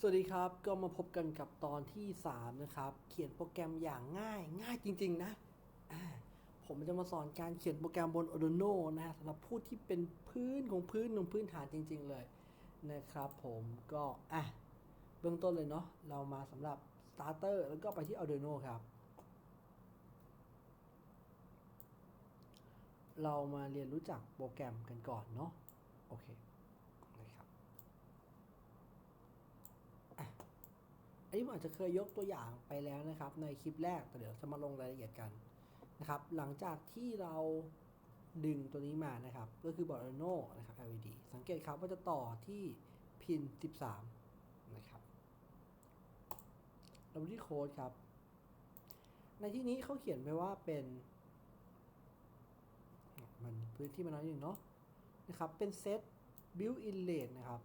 สวัสดีครับ ก็มาพบกันกับตอนที่ 3 นะครับ เขียนโปรแกรมอย่างง่าย ง่ายจริง ๆ นะ ผมจะมาสอนการเขียนโปรแกรมบน Arduino นะฮะสำหรับผู้ที่เป็นพื้นของพื้นของพื้นฐานจริง ๆ เลยนะครับผมก็อะเบื้องต้นเลยเนาะเรามาสำหรับ starter แล้วก็ไปที่ Arduino ครับ เรามาเรียนรู้จักโปรแกรมกันก่อนเนาะโอเคนะครับ อั นี้ผมอาจจะเคยยกตัวอย่างไปแล้วนะครับ ในคลิปแรกแต่เดี๋ยวจะมาลงรายละเอียดกันนะครับ หลังจากที่เราดึงตัวนี้มานะครับ ก็คือบอร์ดโนนะครับ LED สังเกตครับว่าจะต่อที่พิน 13 นะครับ เราไปที่โค้ดครับ ในที่นี้เขาเขียนไปว่าเป็น มันพื้นที่มันน้อยหนึ่งเนาะนะครับ เป็นเซต built in rate นะครับ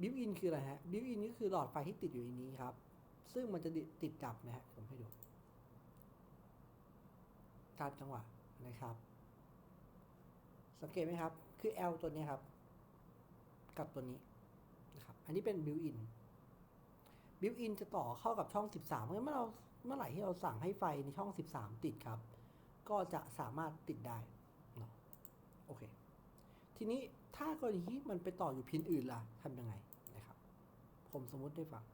บิวอินคืออะไรฮะบิวอินก็คือหลอดไฟที่ติดอยู่ในนี้ครับ ซึ่งมันจะติดดับนะฮะผมให้ดูตามจังหวะนะครับ สังเกตไหมครับ คือ L ตัวนี้ครับ กับตัวนี้นะครับ อันนี้เป็นบิวอินบิวอินจะต่อเข้ากับช่อง 13 เพราะเมื่อเราเมื่อไหร่ที่เราสั่งให้ไฟในช่อง 13 ติดครับ ก็จะสามารถติดได้เนาะโอเค ทีนี้ถ้ากรณีที่มันไปต่ออยู่พินอื่นล่ะทำยังไง ผมสมมุติให้ฟัง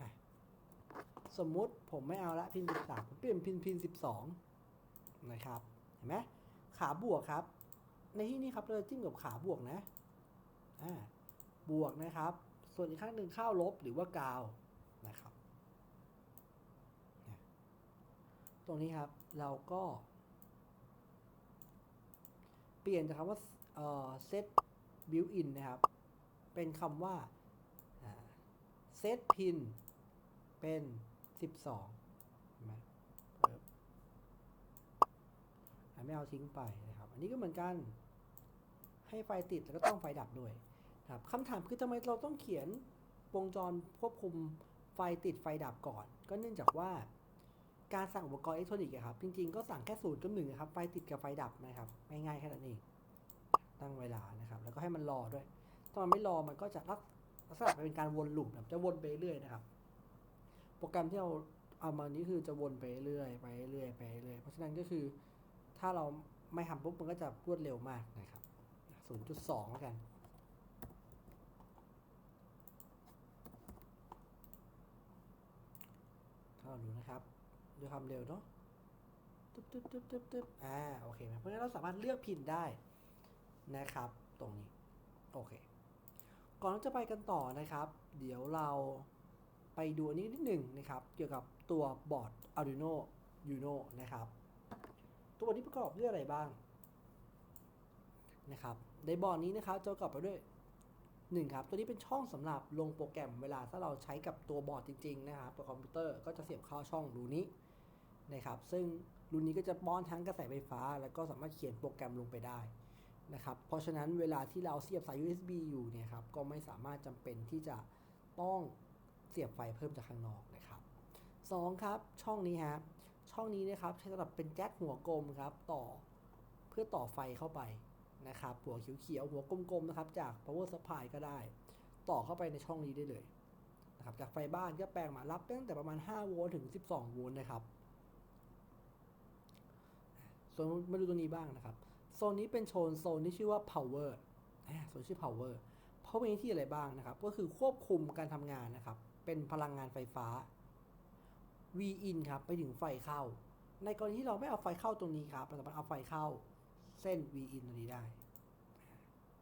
อะสมมุติผมไม่เอาละพิน13ผมเปลี่ยนพินพิน12นะครับ เห็นไหมขาบวกครับ ในที่นี้ครับเราจิ้มกับขาบวกนะอ่าบวกนะครับ ส่วนอีกข้างหนึ่งเข้าลบหรือว่ากาวนะครับ ตรงนี้ครับเราก็ เปลี่ยนจากคำว่าเอ่อ set built in นะครับ เป็นคำว่า set pin เป็น 12เห็นไหมเปิบอะไม่เอาทิ้งไปนะครับ อันนี้ก็เหมือนกัน ให้ไฟติดแล้วก็ต้องไฟดับด้วยครับคำถามคือทำไมเราต้องเขียนวงจรควบคุมไฟติดไฟดับก่อน ก็เนื่องจากว่าการสั่งอุปกรณ์อิเล็กทรอนิกส์ครับ จริง ๆ ก็สั่งแค่ศูนย์กับหนึ่งครับไฟติดกับไฟดับนะครับง่ายๆแค่นั้นเองตั้งเวลานะครับ แล้วก็ให้มันรอด้วยถ้ามันไม่รอมันก็จะลัก ลักษณะเป็นการวนลูปนะครับจะวนไปเรื่อยนะครับ โปรแกรมที่เราเอามานี้คือจะวนไปเรื่อยไปเรื่อยไปเรื่อยเพราะฉะนั้นก็คือ ถ้าเราไม่ทำปุ๊บมันก็จะรวดเร็วมากนะครับ 0.2แล้วกันถ้าเราดูนะครับด้วยความเร็วเนาะตึ๊บตึ๊บตึ๊บตึ๊บตึ๊บอ่าโอเคไหมเพราะฉะนั้นเราสามารถเลือกพินได้นะครับ ตรงนี้ โอเค ก่อนที่จะไปกันต่อนะครับ เดี๋ยวเราไปดูอันนี้นิดหนึ่งนะครับ เกี่ยวกับตัวบอร์ด Arduino Uno นะครับ ตัวนี้ประกอบด้วยอะไรบ้างนะครับ ในบอร์ดนี้นะครับจะประกอบไปด้วยหนึ่งครับ ตัวนี้เป็นช่องสำหรับลงโปรแกรมเวลาถ้าเราใช้กับตัวบอร์ดจริงๆนะครับตัวคอมพิวเตอร์ก็จะเสียบเข้าช่องรูนี้นะครับ ซึ่งรูนี้ก็จะป้อนทั้งกระแสไฟฟ้า แล้วก็สามารถเขียนโปรแกรมลงไปได้ นะครับ เพราะฉะนั้นเวลาที่เราเสียบสาย USB อยู่เนี่ยครับ ก็ไม่สามารถจำเป็นที่จะต้องเสียบไฟเพิ่มจากข้างนอกนะครับสองครับ ช่องนี้ฮะ ช่องนี้นะครับใช้สำหรับเป็นแจ็คหัวกลมครับ ต่อเพื่อต่อไฟเข้าไปนะครับ หัวเขียวๆหัวกลมๆนะครับ จาก power supply ก็ได้ ต่อเข้าไปในช่องนี้ได้เลยนะครับ จากไฟบ้านก็แปลงมารับตั้งแต่ประมาณ 5 โวลต์ถึง 12 โวลต์นะครับ ส่วนมาดูตัวนี้บ้างนะครับ โซนนี้เป็นโซนโซนที่ชื่อว่า power โซนชื่อ power power มีที่อะไรบ้างนะครับ ก็คือควบคุมการทำงานนะครับ เป็นพลังงานไฟฟ้า V in ครับ ไปถึงไฟเข้า ในกรณีที่เราไม่เอาไฟเข้าตรงนี้ครับเราสามารถเอาไฟเข้าเส้น V in ตรงนี้ได้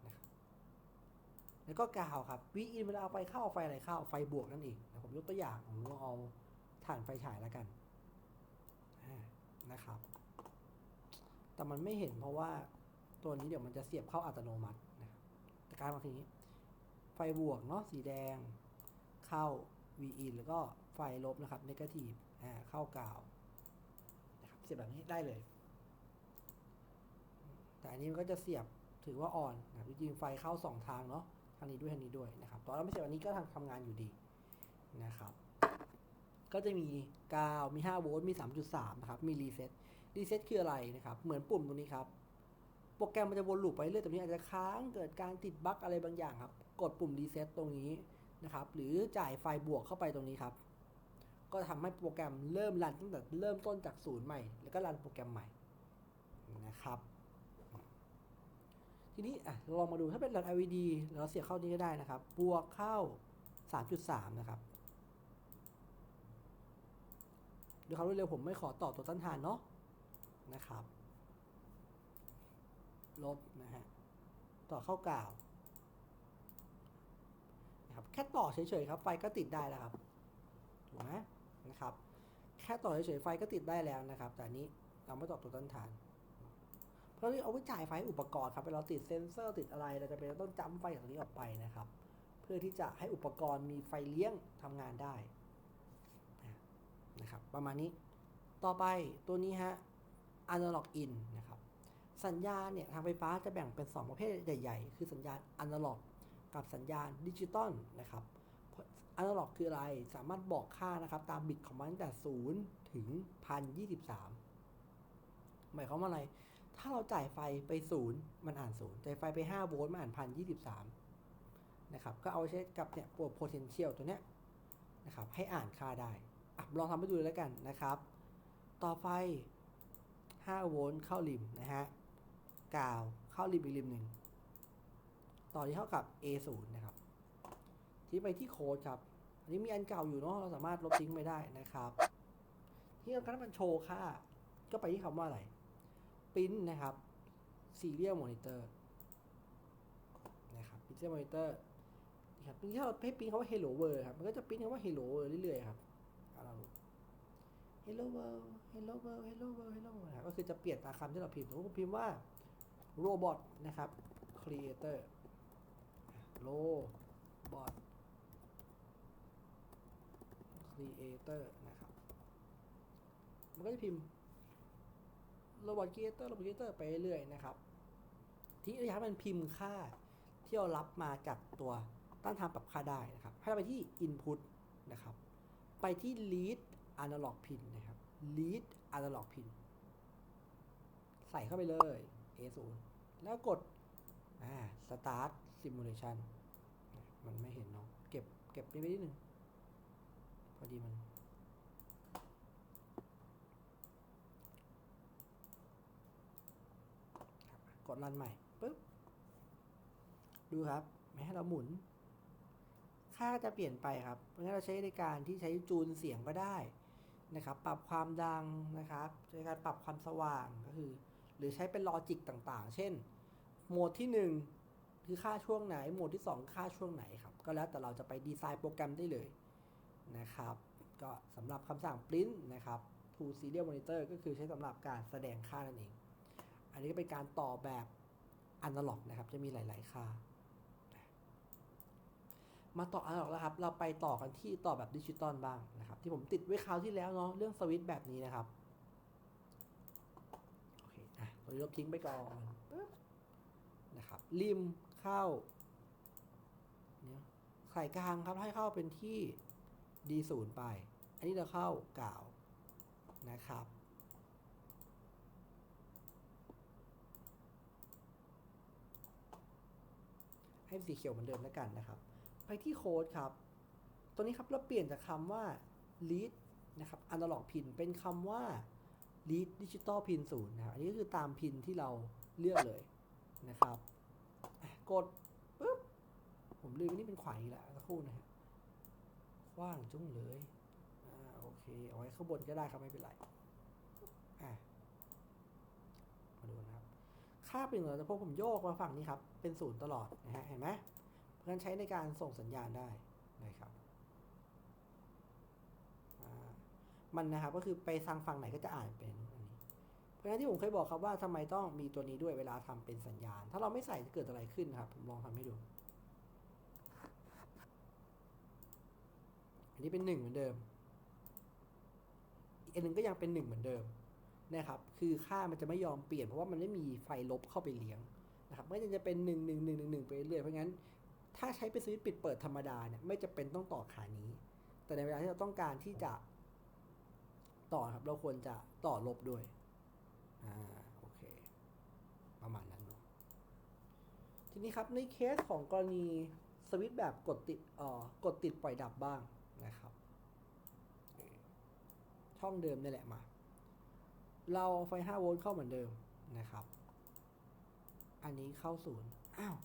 นะแล้วก็กาวครับ V in เวลาเอาไฟเข้าไฟอะไรเข้าไฟบวกนั่นเองผมยกตัวอย่างผมลองเอาถ่านไฟฉายแล้วกันนะครับ แต่มันไม่เห็นเพราะว่าตัวนี้เดี๋ยวมันจะเสียบเข้าอัตโนมัตินะครับแต่การมาทีนี้ ไฟบวกเนาะสีแดง เข้า V in แล้วก็ไฟลบนะครับ negative อ่าเข้ากาวนะครับเสียบแบบนี้ได้เลย แต่อันนี้มันก็จะเสียบถือว่าอ่อนนะจริงๆไฟเข้า 2 ทางเนาะทางนี้ด้วยทางนี้ด้วยนะครับตอนเราไม่เสียบอันนี้ก็ทำทำงานอยู่ดีนะครับ ก็จะมีกาวมี 5 โวลต์มี 3.3 นะครับ มีรีเซ็ต รีเซ็ตคืออะไรนะครับ เหมือนปุ่มตรงนี้ครับ โปรแกรมมันจะวนลูปไปเรื่อยแต่นี้อาจจะค้างเกิดการติดบั๊กอะไรบางอย่างครับ กดปุ่มรีเซ็ตตรงนี้นะครับ หรือจ่ายไฟบวกเข้าไปตรงนี้ครับ ก็ทำให้โปรแกรมเริ่มรันตั้งแต่เริ่มต้นจากศูนย์ใหม่ แล้วก็รันโปรแกรมใหม่นะครับ ทีนี้อะลองมาดูถ้าเป็นรัน LED เราเสียบเข้านี้ก็ได้นะครับ บวกเข้า 3.3 นะครับด้วยความรวดเร็วผมไม่ขอต่อตัวต้านทานเนาะ นะครับ ลบนะฮะต่อเข้ากาวนะครับแค่ต่อเฉยๆครับไฟก็ติดได้แล้วครับถูกไหมนะครับ แค่ต่อเฉยๆไฟก็ติดได้แล้วนะครับ แต่นี้เราไม่ต่อตัวต้นทาน เพราะนี่เอาไว้จ่ายไฟให้อุปกรณ์ครับเวลาเราติดเซนเซอร์ติดอะไรเราจะเป็นต้องจำไฟจากตรงนี้ออกไปนะครับ เพื่อที่จะให้อุปกรณ์มีไฟเลี้ยงทำงานได้นะครับ ประมาณนี้ต่อไปตัวนี้ฮะ analog in นะครับ สัญญาณเนี่ยทางไฟฟ้าจะแบ่งเป็น 2 ประเภทใหญ่ๆ คือสัญญาณ analog กับสัญญาณดิจิตอลนะครับ analog คืออะไร สามารถบอกค่านะครับ ตามบิตของมันตั้งแต่ 0 ถึง 1023 หมายความว่าอะไร ถ้าเราจ่ายไฟไป 0 มันอ่าน 0 จ่ายไฟไป 5 โวลต์มันอ่าน 1023 นะครับ ก็เอาใช้กับเนี่ยตัว potential ตัวเนี้ยนะครับ ให้อ่านค่าได้อลองทำให้ดูเลยแล้วกันนะครับ ต่อไฟ 5 โวลต์เข้าริมนะฮะกาวเข้าริมอีกริมหนึ่ง ต่อที่เท่ากับ A0 นะครับ ที่ไปที่โค้ดครับ อันนี้มีอันเก่าอยู่เนาะเราสามารถลบทิ้งไปได้นะครับ ที่เราการมันโชว์ค่า ก็ไปที่คำว่าอะไร Print นะครับ Serial Monitor นะครับ Serial Monitor นะครับที่เราให้ปริ้นคำว่า Hello World ครับ มันก็จะปริ้นคำว่า Hello World เรื่อยๆครับเอาเรา Hello World Hello World Hello World Hello World ก็คือจะเปลี่ยนตามคำที่เราพิมพ์สมมติพิมพ์ว่า Robot นะครับ Creator Robot Creator นะครับ มันก็จะพิมพ์ Robot Creator Robot Creator ไปเรื่อยๆนะครับ ที่ระยะมันพิมพ์ค่าที่เรารับมาจากตัวต้านทานปรับค่าได้นะครับ ให้เราไปที่ Input นะครับ ไปที่ Lead Analog Pin นะครับ Lead Analog Pin ใส่เข้าไปเลย A0 แล้วกด อ่า Start Simulation มันไม่เห็นเนาะ เก็บ เก็บไปไว้นิดนึง พอดีมัน กดรันใหม่ปุ๊บ ดูครับไม่ให้เราหมุน ค่าก็จะเปลี่ยนไปครับ เพราะงั้นเราใช้ในการที่ใช้จูนเสียงก็ได้ นะครับปรับความดังนะครับใช้การปรับความสว่างก็คือ หรือใช้เป็นลอจิกต่างๆ เช่น โหมดที่ 1 คือค่าช่วงไหน โหมดที่ 2 ค่าช่วงไหนครับ ก็แล้วแต่เราจะไปดีไซน์โปรแกรมได้เลยนะครับ ก็สำหรับคำสั่ง print นะครับ to serial monitor ก็คือใช้สำหรับการแสดงค่านั่นเอง อันนี้ก็เป็นการต่อแบบอนาล็อกนะครับ จะมีหลาย ๆ ค่า มาต่ออนาล็อกแล้วครับ เราไปต่อกันที่ต่อแบบดิจิตอลบ้างนะครับ ที่ผมติดไว้คราวที่แล้วเนาะเรื่องสวิตช์แบบนี้นะครับโอเคอะตัวนี้ลบทิ้งไปก่อนปึ๊บนะครับริมเข้าเนี่ยไข่กลางครับให้เข้าเป็นที่ D0 ไป อันนี้เราเข้ากล่าวนะครับให้สีเขียวเหมือนเดิมแล้วกันนะครับ ไปที่โค้ดครับ ตัวนี้ครับเราเปลี่ยนจากคำว่า lead นะครับ analog pin เป็นคำว่า lead digital pin 0นะครับ อันนี้ก็คือตามพินที่เราเลือกเลยนะครับ กดปุ๊บ ผมลืมว่านี่เป็นขวายแล้วสักครู่นะฮะกว้างจุ้งเลยอ่าโอเค เอาไว้ข้างบนก็ได้ครับ ไม่เป็นไร อะมาดูนะครับ ค่าเป็นเหมือนแต่พอผมโยกมาฝั่งนี้ครับ เป็นศูนย์ตลอดนะฮะ เห็นไหม ราะฉะนั้นใช้ในการส่งสัญญาณได้นะครับมันนะครับก็คือไปทางฝั่งไหนก็จะอ่านเป็นอันนี้ เพราะฉะนั้นที่ผมเคยบอกครับว่าทำไมต้องมีตัวนี้ด้วยเวลาทำเป็นสัญญาณ ถ้าเราไม่ใส่จะเกิดอะไรขึ้นครับ ผมลองทำให้ดู อันนี้เป็นหนึ่งเหมือนเดิมอีกอันหนึ่งก็ยังเป็นหนึ่งเหมือนเดิมนะครับ คือค่ามันจะไม่ยอมเปลี่ยนเพราะว่ามันไม่มีไฟลบเข้าไปเลี้ยงนะครับไม่จะเป็นหนึ่งหนึ่งหนึ่งหนึ่งหนึ่งไปเรื่อยเพราะงั้น ถ้าใช้เป็นสวิตช์ปิดเปิดธรรมดาเนี่ยไม่จะเป็นต้องต่อขานี้ แต่ในเวลาที่เราต้องการที่จะต่อครับ เราควรจะต่อลบด้วย อ่า โอเค ประมาณนั้นเนอะทีนี้ครับในเคสของกรณีสวิตช์แบบกดติดเอ่อกดติดปล่อยดับบ้างนะครับ ช่องเดิมนี่แหละมา เราเอาไฟ 5 โวลต์เข้าเหมือนเดิมนะครับ อันนี้เข้าศูนย์ อ้าว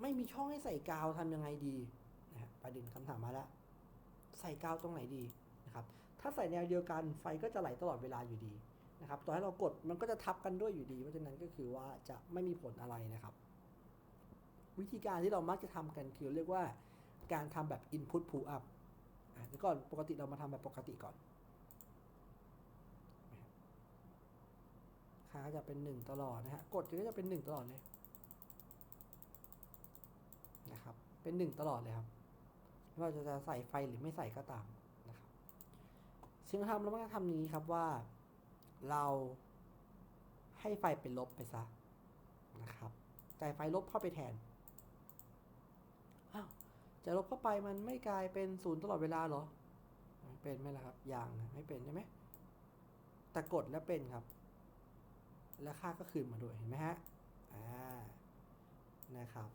ไม่มีช่องให้ใส่กาวทำยังไงดีนะฮะประเด็นคำถามมาแล้วใส่กาวตรงไหนดีนะครับ ถ้าใส่แนวเดียวกันไฟก็จะไหลตลอดเวลาอยู่ดีนะครับต่อให้เรากดมันก็จะทับกันด้วยอยู่ดี เพราะฉะนั้นก็คือว่าจะไม่มีผลอะไรนะครับ วิธีการที่เรามักจะทำกันคือเรียกว่าการทำแบบ input pull up อะก่อนปกติเรามาทำแบบปกติก่อนค่าจะเป็นหนึ่งตลอดนะฮะกดก็จะเป็นหนึ่งตลอดเลย นะครับ เป็นหนึ่งตลอดเลยครับไม่ว่าจะจะใส่ไฟหรือไม่ใส่ก็ตามนะครับซึ่งทำเราต้องทำนี้ครับว่าเราให้ไฟเป็นลบไปซะนะครับจ่ายไฟลบเข้าไปแทนอ้าวจะลบเข้าไปมันไม่กลายเป็นศูนย์ตลอดเวลาเหรอ เป็นไหมล่ะครับอย่างไม่เป็นใช่ไหมแต่กดแล้วเป็นครับ แล้วค่าก็คืนมาด้วยเห็นไหมฮะอ่านะครับ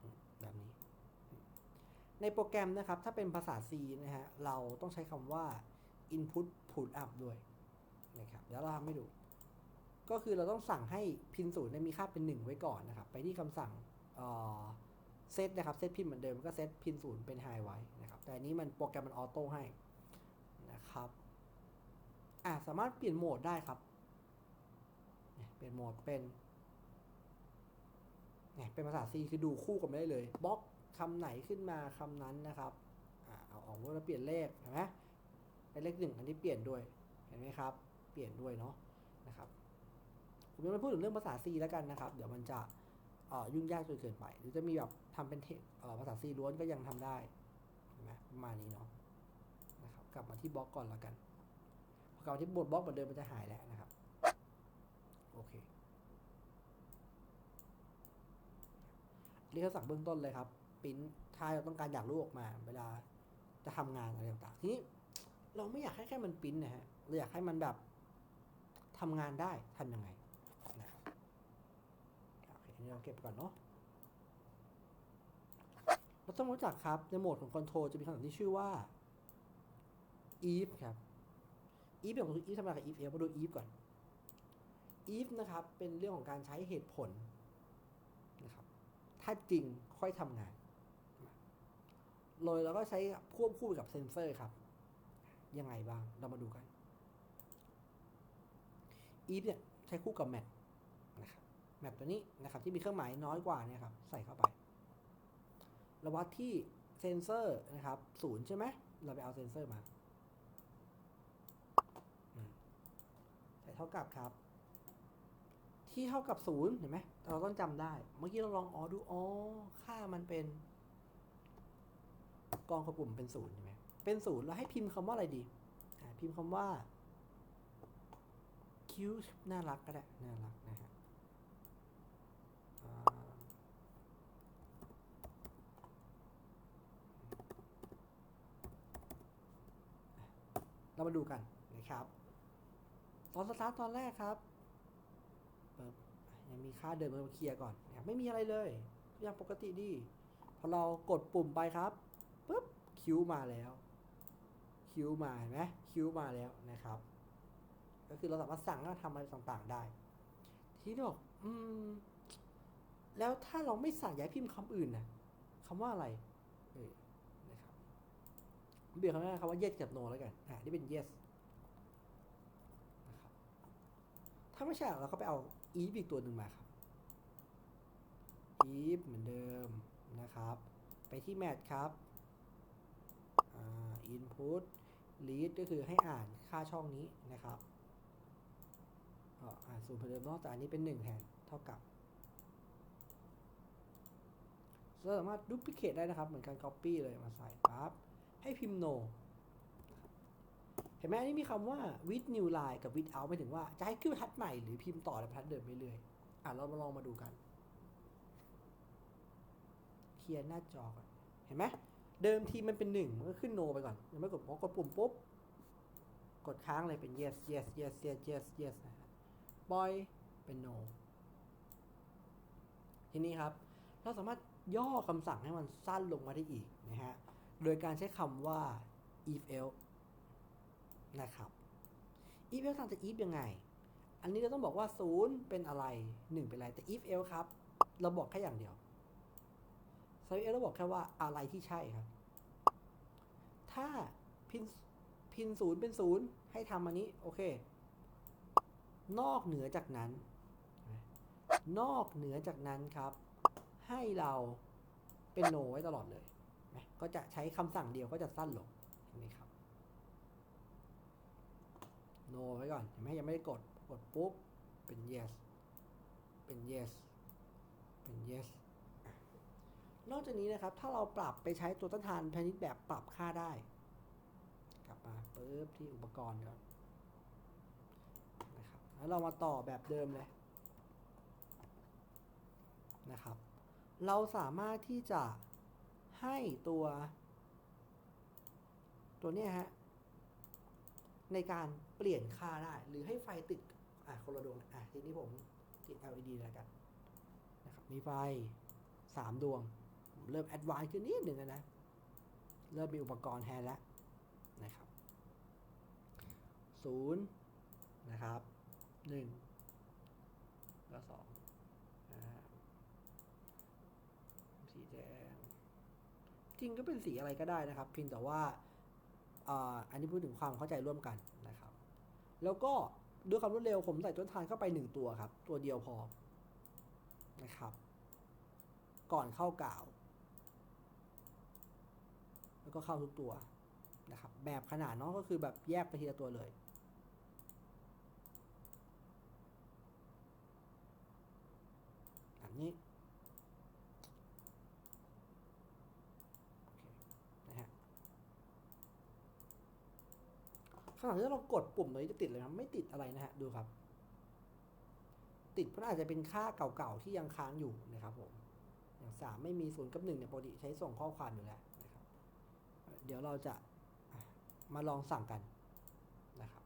อืมแบบนี้ ในโปรแกรมนะครับ ถ้าเป็นภาษา C นะฮะ เราต้องใช้คำว่า input put up ด้วยนะครับ เดี๋ยวเราทำให้ดู ก็คือเราต้องสั่งให้พินศูนย์เนี่ยมีค่าเป็น 1 ไว้ก่อนนะครับ ไปที่คำสั่งเซตนะครับ เซตพินเหมือนเดิมก็เซตพินศูนย์เป็น high ไว้นะครับ แต่อันนี้มันโปรแกรมมันออโต้ให้นะครับอะสามารถเปลี่ยนโหมดได้ครับเนี่ยเปลี่ยนโหมดเป็นเนี่ยเป็นภาษา C คือดูคู่กันไม่ได้เลยบล็อก คำไหนขึ้นมาคำนั้นนะครับอะเอาออกแล้วเปลี่ยนเลขเห็นไหมเป็นเลขหนึ่งอันนี้เปลี่ยนด้วยเห็นไหมครับ เปลี่ยนด้วยเนาะนะครับผมจะไม่พูดถึงเรื่องภาษา C แล้วกันนะครับ เดี๋ยวมันจะยุ่งยากจนเกินไป หรือจะมีแบบทำเป็นเทภาษา C ล้วนก็ยังทำได้เห็นไหมประมาณนี้เนาะนะครับกลับมาที่บล็อกก่อนแล้วกันพอกลับมาที่บทบล็อกเหมือนเดิมมันจะหายแล้วนะครับโอเคเรียกคำสั่งเบื้องต้นเลยครับ ปริ้นถ้าเราต้องการอยากรู้ออกมา เวลาจะทำงานอะไรต่างๆทีนี้เราไม่อยากให้แค่มันปริ้นนะฮะเราอยากให้มันแบบทำงานได้ทำยังไงนะครับโอเคนนี้เราเก็บก่อนเนาะเราต้องรู้จักครับในโหมดของคอนโทรลจะมีคำสั่งที่ชื่อว่า if ครับ if อย่างคือ if ทำอะไรกับ if เอมาดู if ก่อน if นะครับ เป็นเรื่องของการใช้เหตุผลนะครับ ถ้าจริงค่อยทำงาน เลยเราก็ใช้ควบคู่กับเซนเซอร์ครับ ยังไงบ้าง เรามาดูกัน if เนี่ยใช้คู่กับ mat นะครับ mat ตัวนี้นะครับที่มีเครื่องหมายน้อยกว่าเนี่ยครับใส่เข้าไปเราวัดที่เซนเซอร์นะครับศูนย์ใช่ไหมเราไปเอาเซนเซอร์มาใส่เท่ากับครับ ที่เท่ากับศูนย์เห็นไหมเราต้องจำได้ เมื่อกี้เราลองอ๋อดูอ๋อค่ามันเป็น กองกระปุ่มเป็นศูนย์ใช่ไหมเป็นศูนย์เราให้พิมพ์คำว่าอะไรดีพิมพ์คำว่า cute น่ารักก็ได้น่ารักนะฮะเรามาดูกันนะครับ ตอนสตาร์ทตอนแรกครับยังมีค่าเดิมมาเคลียร์ก่อนนะครับไม่มีอะไรเลยอย่างปกติดี พอเรากดปุ่มไปครับ ปุ๊บคิวมาแล้ว คิวมาเห็นไหมคิวมาแล้วนะครับ ก็คือเราสามารถสั่งให้ทำอะไรต่างๆ ได้ ทีนี้บอกอืม แล้วถ้าเราไม่สั่งย้ายพิมพ์คำอื่นนะคำว่าอะไรเออนะครับเบียร์คำว่าคำว่า yes กับ no แล้วกันอ่านี่เป็น yes นะครับถ้าไม่ใช่เราก็ไปเอา if อีกตัวหนึ่งมาครับ if เหมือนเดิมนะครับ ไปที่ match ครับ input read ก็คือให้อ่านค่าช่องนี้นะครับอ่าอ่านศูนย์เหมือนเดิมนอกจากอันนี้เป็น 1 แทนเท่ากับเราสามารถ duplicate ได้นะครับ เหมือนการ copy เลยมาใส่ปั๊บให้พิมพ์ no เห็นไหมอันนี้มีคำว่า with new line กับ with out หมายถึงว่า จะให้ขึ้นบรรทัดใหม่หรือพิมพ์ต่อในบรรทัดเดิมไปเรื่อยอะเรามาลองมาดูกัน เคลียร์หน้าจอก่อน เห็นไหม เดิมทีมันเป็นหนึ่งมันก็ขึ้น no ไปก่อนยังไม่กดพอกดปุ่มปุ๊บ กดค้างเลยเป็น yes yes yes yes yes yes นะฮะปล่อยเป็น no ทีนี้ครับ เราสามารถย่อคำสั่งให้มันสั้นลงมาได้อีกนะฮะ โดยการใช้คำว่า if else นะครับ if else ต่างจาก if ยังไง อันนี้เราต้องบอกว่า 0 เป็นอะไร 1 เป็นอะไร แต่ if else ครับ เราบอกแค่อย่างเดียว so if else เราบอกแค่ว่าอะไรที่ใช่ครับ ถ้าพินพินศูนย์เป็นศูนย์ให้ทำอันนี้ โอเค นอกเหนือจากนั้น นอกเหนือจากนั้นครับ ให้เราเป็นโนไว้ตลอดเลย ก็จะใช้คำสั่งเดียวก็จะสั้นลงเห็นไหมครับโนไว้ก่อนเห็นไหมยังไม่ได้กด กดปุ๊บ เป็น yes เป็น yes เป็น yes นอกจากนี้นะครับ ถ้าเราปรับไปใช้ตัวต้านทานพาณิชย์แบบปรับค่าได้ กลับมาปุ๊บที่อุปกรณ์ก่อนนะครับแล้วเรามาต่อแบบเดิมเลยนะครับ เราสามารถที่จะให้ตัว ตัวนี้ฮะในการเปลี่ยนค่าได้หรือให้ไฟติดอะคนละดวงอะทีนี้ผมติด LED แล้วกันนะครับมีไฟ 3 ดวง เริ่มแอดวานซ์ขึ้นนิดหนึ่งแล้วนะ เริ่มมีอุปกรณ์แทนแล้วนะครับศูนย์นะครับหนึ่งแล้วสองสีแดงจริงก็เป็นสีอะไรก็ได้นะครับ เพียงแต่ว่าอันนี้พูดถึงความเข้าใจร่วมกันนะครับ แล้วก็ด้วยความรวดเร็วผมใส่ต้นทานเข้าไปหนึ่งตัวครับ ตัวเดียวพอนะครับ ก่อนเข้ากล่าว แล้วก็เข้าทุกตัวนะครับ แบบขนาดเนาะก็คือแบบแยกไปทีละตัวเลย แบบนี้นะฮะขณะที่เรากดปุ่มตรงนี้จะติดเลยนะไม่ติดอะไรนะฮะ ดูครับ ติดเพราะอาจจะเป็นค่าเก่าๆที่ยังค้างอยู่นะครับผมอย่างสามไม่มีศูนย์กับหนึ่งเนี่ยปกติใช้ส่งข้อความอยู่แล้วนะ เดี๋ยวเราจะมาลองสั่งกันนะครับ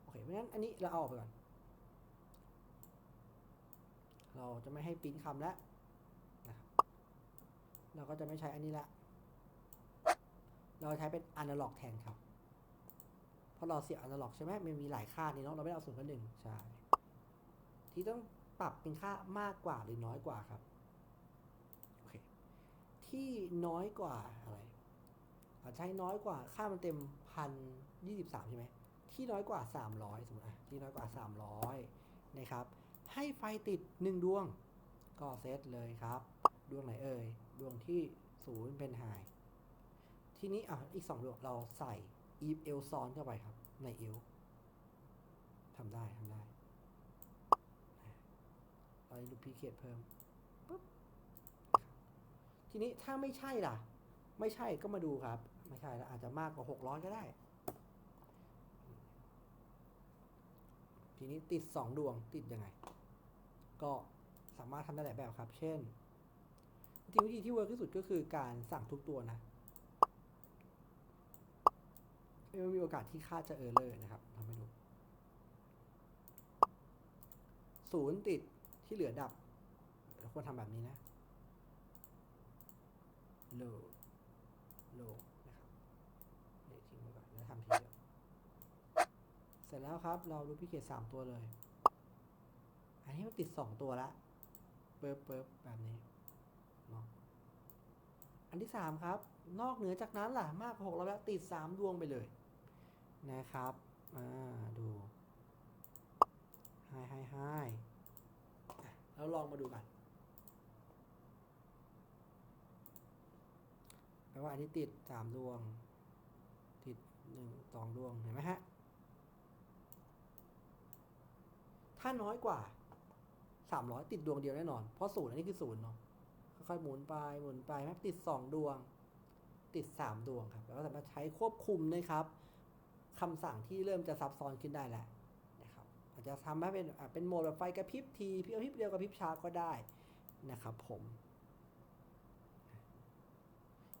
โอเค เพราะฉะนั้นอันนี้เราเอาออกไปก่อน เราจะไม่ให้ปิ้นคำแล้วนะครับเราก็จะไม่ใช้อันนี้ละ เราใช้เป็นอนาล็อกแทนครับ เพราะเราเสียบอนาล็อกใช่ไหมมันมีหลายค่านี่เนาะ เราไม่เอาศูนย์กับหนึ่งใช่ ที่ต้องปรับเป็นค่ามากกว่าหรือน้อยกว่าครับ โอเค ที่น้อยกว่าอะไร ใช้น้อยกว่าค่ามันเต็มพันยี่สิบสามใช่ไหมที่น้อยกว่าสามร้อยสมมติอะที่น้อยกว่าสามร้อยนะครับ ให้ไฟติดหนึ่งดวง ก็เซตเลยครับ ดวงไหนเอ่ย ดวงที่ศูนย์เป็นไฮทีนี้อะอีกสองดวงเราใส่อีฟเอลซ้อนเข้าไปครับ ในเอลทำได้ทำได้เราดูพีเคทเพิ่มปุ๊บทีนี้ถ้าไม่ใช่ล่ะ ไม่ใช่ก็มาดูครับ ไม่ใช่แล้วอาจจะมากกว่า 600 ก็ได้ ทีนี้ติด 2 ดวงติดยังไง ก็สามารถทำได้หลายแบบครับ เช่นจริงวิธีที่เวิร์กที่สุดก็คือการสั่งทุกตัวนะไม่มีโอกาสที่ค่าจะเออร์เลอร์นะครับทำให้ดูศูนย์ติดที่เหลือดับเราควรทำแบบนี้นะ low low นะครับเดี๋ยวทิ้งไว้ก่อนแล้วทำทีเดียวเสร็จแล้วครับ เราดูพิเกตสามตัวเลย อันนี้มันติดสองตัวละเปิบเปิบแบบนี้เนาะอันที่สามครับ นอกเหนือจากนั้นล่ะมากกว่าหกแล้วแล้วติดสามดวงไปเลย นะครับอ่าดูให้ให้ให้อะแล้วลองมาดูกัน แปลว่าอันนี้ติดสามดวง ติดหนึ่งสองดวงเห็นไหมฮะ ถ้าน้อยกว่าสามร้อยติดดวงเดียวแน่นอน เพราะศูนย์อันนี้คือศูนย์เนาะ ค่อยๆหมุนไปหมุนไปแม้ติดสองดวง ติดสามดวงครับ แล้วก็สามารถใช้ควบคุมนะครับคำสั่งที่เริ่มจะซับซ้อนขึ้นได้แหล้วนะครับ อาจจะทำให้เป็นเป็นโหมดแบบไฟกระพริบทีพี่กระพริบเดียวกระพริบช้าก็ได้นะครับผม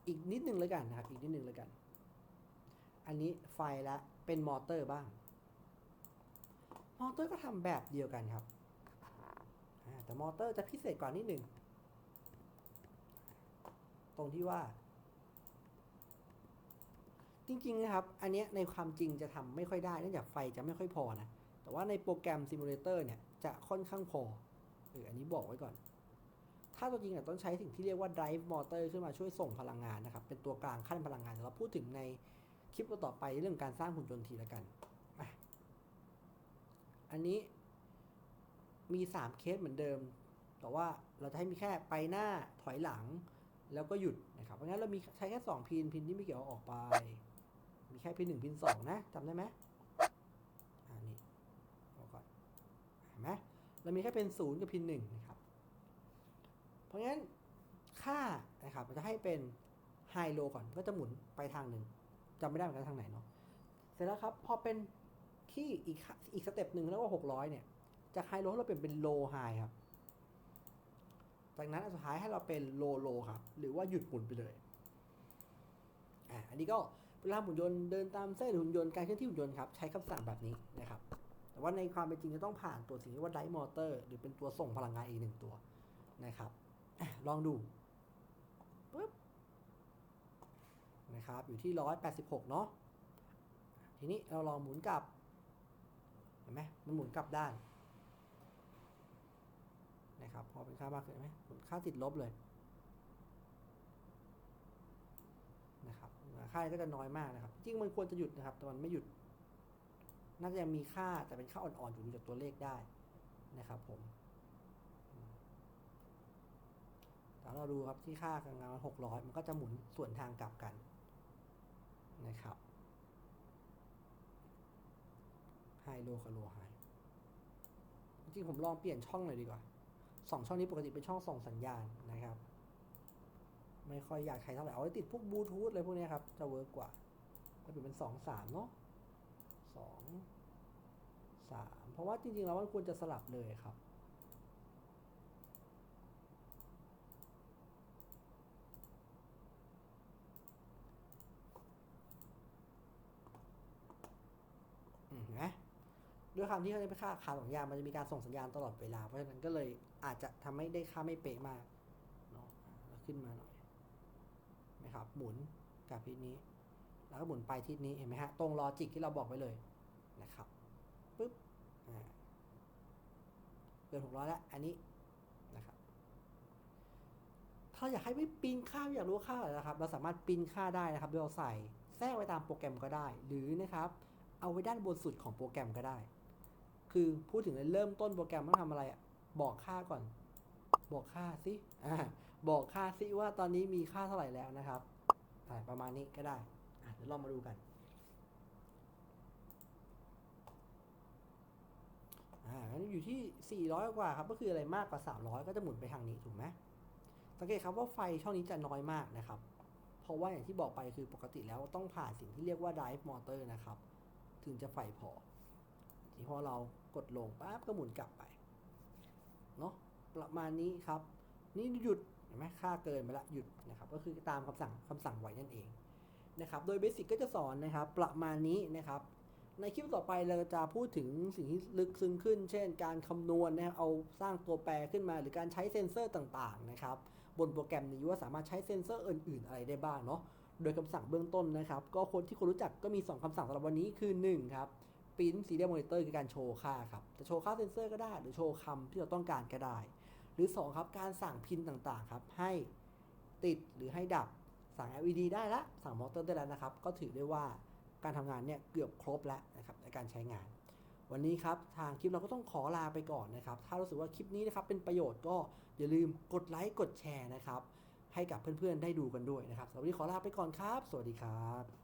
อีกนิดนึงเลยกันนะครับ อีกนิดนึงเลยกัน อันนี้ไฟละเป็นมอเตอร์บ้าง มอเตอร์ก็ทำแบบเดียวกันครับ แต่มอเตอร์จะพิเศษกว่านิดหนึ่ง ตรงที่ว่า จริงๆนะครับ อันนี้ในความจริงจะทำไม่ค่อยได้เนื่องจากไฟจะไม่ค่อยพอนะ แต่ว่าในโปรแกรมซิมูเลเตอร์เนี่ยจะค่อนข้างพอเอออันนี้บอกไว้ก่อน ถ้าตัวจริงอะต้องใช้สิ่งที่เรียกว่า drive motor ขึ้นมาช่วยส่งพลังงานนะครับ เป็นตัวกลางขั้นพลังงานเดี๋ยวเราพูดถึงในคลิปต่อไปเรื่องการสร้างหุ่นยนต์ทีละกันอันนี้มี 3 เคสเหมือนเดิม แต่ว่าเราจะให้มีแค่ไปหน้าถอยหลังแล้วก็หยุดนะครับ เพราะงั้นเรามีใช้แค่ 2 พินพินที่ไม่เกี่ยวออกไป มีแค่พิน1พิน2นะจำได้ไหมอ่านี่เอาก่อนเห็นไหมเรามีแค่เป็น0กับพิน1นะครับ เพราะงั้นค่านะครับจะให้เป็นไฮโลก่อนก็จะหมุนไปทางหนึ่งจำไม่ได้เหมือนกันทางไหนเนาะเสร็จแล้วครับ พอเป็นที่อีกอีกสเต็ปหนึ่งแล้วก็600เนี่ยจากไฮโลเราเปลี่ยนเป็นโลไฮครับ จากนั้นอันสุดท้ายให้เราเป็นโลโลครับ หรือว่าหยุดหมุนไปเลยอ่าอันนี้ก็เวลาหุ่นยนต์เดินตามเส้นหุ่นยนต์การเคลื่อนที่หุ่นยนต์ครับใช้คำสั่งแบบนี้นะครับ แต่ว่าในความเป็นจริงจะต้องผ่านตัวสิ่งที่ว่าไดมอเตอร์ หรือเป็นตัวส่งพลังงานอีกหนึ่งตัวนะครับ ลองดูปึ๊บนะครับ อยู่ที่ 186 เนาะทีนี้เราลองหมุนกลับ เห็นไหมมันหมุนกลับด้านนะครับพอเป็นค่ามากขึ้นไหมหมุนค่าติดลบเลยนะครับค่าก็จะน้อยมากนะครับ จริงมันควรจะหยุดนะครับ แต่มันไม่หยุด น่าจะยังมีค่าแต่เป็นค่าอ่อนๆอยู่จากตัวเลขได้นะครับผมแต่ เราดูครับที่ค่ากลางมันหกร้อยมันก็จะหมุนส่วนทางกลับกันนะครับไฮโลกับโลไฮจริงผมลองเปลี่ยนช่องเลยดีกว่าสองช่องนี้ปกติเป็นช่องส่งสัญญาณนะครับ ไม่ค่อยอยากใช้เท่าไหร่ เอาไว้ติดพวกบลูทูธอะไรพวกนี้ครับ จะเวิร์กกว่า ก็เปลี่ยนเป็นสองสามเนาะสองสามเพราะว่าจริงๆแล้วมันควรจะสลับเลยครับ อืมเห็นไหม ด้วยความที่เขาเป็นค่าขาสองยางมันจะมีการส่งสัญญาณตลอดเวลา เพราะฉะนั้นก็เลยอาจจะทำให้ได้ค่าไม่เป๊ะมากเนาะแล้วขึ้นมาหน่อยนะครับ หมุนกับทิศนี้ แล้วก็หมุนไปทิศนี้เห็นไหมฮะตรงลอจิกที่เราบอกไว้เลยนะครับปึ๊บอ่าเกินหกร้อยแล้วอันนี้นะครับ ถ้าอยากให้ไม่ปีนค่าอยากรู้ค่าอะไรนะครับ เราสามารถปีนค่าได้นะครับโดยเราใส่แทรกไว้ตามโปรแกรมก็ได้ หรือนะครับเอาไว้ด้านบนสุดของโปรแกรมก็ได้ คือพูดถึงเริ่มต้นโปรแกรมต้องทำอะไรอะ บอกค่าก่อน บอกค่าสิอ่าบอกค่าสิว่าตอนนี้มีค่าเท่าไหร่แล้วนะครับประมาณนี้ก็ได้อะเดี๋ยวลองมาดูกันอ่าอยู่ที่ 400 กว่าครับ ก็คืออะไรมากกว่า 300 ก็จะหมุนไปทางนี้ถูกไหมสังเกตครับว่าไฟช่องนี้จะน้อยมากนะครับ เพราะว่าอย่างที่บอกไปคือปกติแล้วต้องผ่านสิ่งที่เรียกว่า drive motor นะครับ ถึงจะไฟพอที่พอเรา กดลงปั๊บก็หมุนกลับไปเนาะประมาณนี้ครับ นี่หยุดเห็นไหมค่าเกินไปละหยุดนะครับ ก็คือตามคำสั่งคำสั่งไว้นั่นเองนะครับ โดยเบสิกก็จะสอนนะครับ ประมาณนี้นะครับ ในคลิปต่อไปเราจะพูดถึงสิ่งที่ลึกซึ้งขึ้น เช่น การคำนวณนะครับเอาสร้างตัวแปรขึ้นมา หรือการใช้เซ็นเซอร์ต่างๆนะครับ บนโปรแกรมนี้ว่าสามารถใช้เซ็นเซอร์อื่น ๆ อะไรได้บ้างเนาะโดยคำสั่งเบื้องต้นนะครับ ก็คนที่คนรู้จักก็มี 2คำสั่งสำหรับวันนี้คือ1ครับ Print Serial Monitor คือการโชว์ค่าครับ จะโชว์ค่าเซ็นเซอร์ก็ได้ หรือโชว์คำที่เราต้องการก็ได้ หรือ 2 ครับ การสั่งพินต่างๆ ครับ ให้ติดหรือให้ดับ สั่ง LED ได้ละ สั่งมอเตอร์ได้แล้วนะครับ ก็ถือได้ว่าการทำงานเนี่ยเกือบครบแล้วนะครับในการใช้งาน วันนี้ครับทางคลิปเราก็ต้องขอลาไปก่อนนะครับ ถ้ารู้สึกว่าคลิปนี้นะครับเป็นประโยชน์ก็อย่าลืมกดไลค์กดแชร์นะครับให้กับเพื่อนๆได้ดูกันด้วยนะครับสำหรับวันนี้ขอลาไปก่อนครับ สวัสดีครับ